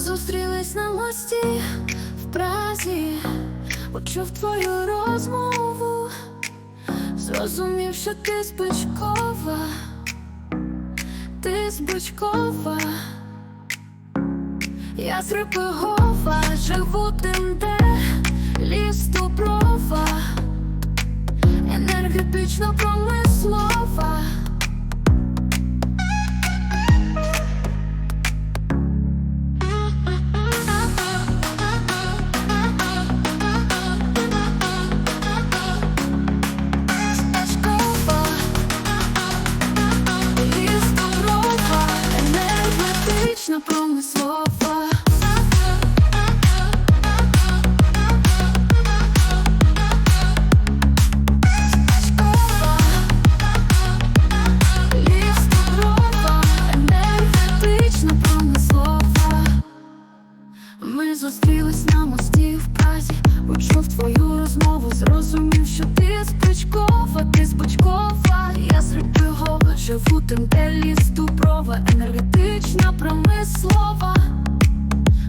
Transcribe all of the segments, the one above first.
Зустрілись на мості в Празі, почув твою розмову, зрозумів, що ти з ти з я з Рипигова, живу тим, де ліс Дуброва, енергетично Ми зустрілись на мості в Празі, почув твою розмову, зрозумів, що ти з Бичкова, ти з Бичкова, я з Рипигова, живу тим, де ліс Дуброва, енергетична промислова.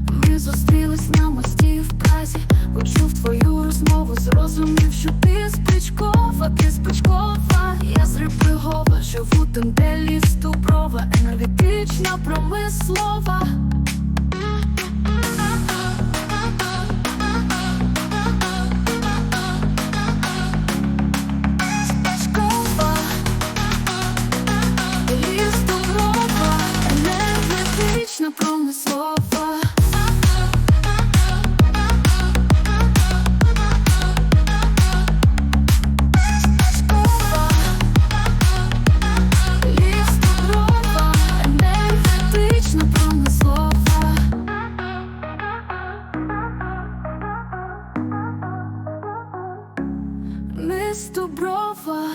Ми зустрілись на мості в Празі, почув твою розмову, зрозумів, що ти з Бичкова, ти з Бичкова, я з Рипигова, живу тим, де ліс Дуброва, енергетична промислова. Місто Брова